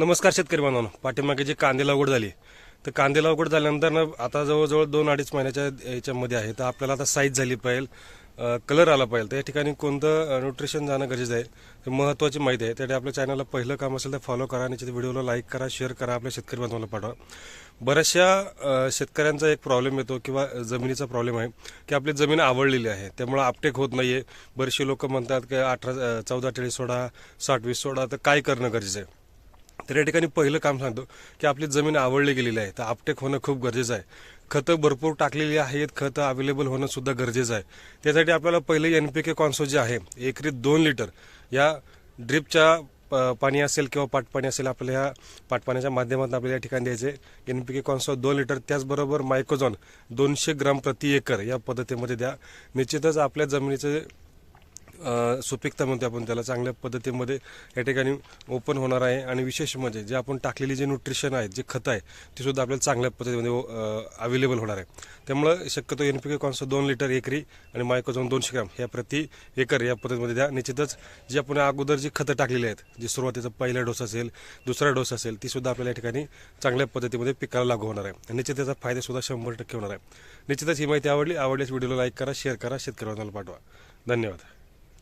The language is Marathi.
नमस्कार शेतकरी बांधवांनो. पाठीमागे जी कांदे लागवड झाली तर कांदे लागवड झाल्यानंतर ना आता जवळजवळ दोन अडीच महिन्याच्या याच्यामध्ये आहे. तर आपल्याला आता साईज झाली पाहिजे कलर आला पाहिजे. तर या ठिकाणी कोणतं न्यूट्रिशन जाणं गरजेचं आहे तर महत्त्वाची माहिती आहे. त्यासाठी आपल्या चॅनलला पहिलं काम असेल तर फॉलो करा आणि त्याच्या व्हिडिओला लाईक करा शेअर करा आपल्या शेतकरी बांधवांना पाठवा. बऱ्याचशा शेतकऱ्यांचा एक प्रॉब्लेम येतो किंवा जमिनीचा प्रॉब्लेम आहे की आपली जमीन आवडलेली आहे. त्यामुळं आपटेक होत नाही आहे बरेचसे लोक म्हणतात की अठरा चौदा टेळी सोडा साठ वीस सोडा तर काय करणं गरजेचं आहे? तर या ठिकाणी पहिलं काम सांगतो की आपली जमीन आवडली गेलेली आहे. तर आपटेक होणं खूप गरजेचं आहे. खतं भरपूर टाकलेली आहेत खतं अवेलेबल होणं सुद्धा गरजेचं आहे. त्यासाठी आपल्याला पहिले एन पी के कॉन्सो जे आहे एकरी दोन लिटर या ड्रिपच्या प- पाणी असेल किंवा पाटपाणी असेल आपल्या ह्या पाटपाण्याच्या माध्यमातून आपल्याला या ठिकाणी द्यायचे. एन पी के कॉन्सो दोन लिटर त्याचबरोबर मायकोझॉन दोनशे ग्राम प्रति एकर या पद्धतीमध्ये द्या. निश्चितच आपल्या जमिनीचे सुपीकता म्हणतो आपण त्याला. चांगल्या पद्धतीमध्ये या ठिकाणी ओपन होणार आहे आणि विशेष म्हणजे जे आपण टाकलेली जे न्यूट्रिशन आहे जे खत आहे ते सुद्धा आपल्याला चांगल्या पद्धतीमध्ये अवेलेबल होणार आहे. त्यामुळं शक्यतो एन पी के कॉन्स दोन लिटर एकरी आणि मायकोझोन दोनशे ग्राम ह्या प्रति एकर या पद्धतीमध्ये द्या. निश्चितच जी आपण अगोदर जी खतं टाकलेली आहेत जी सुरुवातीचा पहिला डोस असेल दुसरा डोस असेल ती सुद्धा आपल्याला या ठिकाणी चांगल्या पद्धतीमध्ये पिकाला लागू होणार आहे. आणि निश्चित त्याचा फायदा सुद्धा शंभर टक्के होणार आहे. निश्चितच ही माहिती आवडली आवडल्यास व्हिडिओला लाईक करा शेअर करा शेतकऱ्यांना पाठवा. धन्यवाद.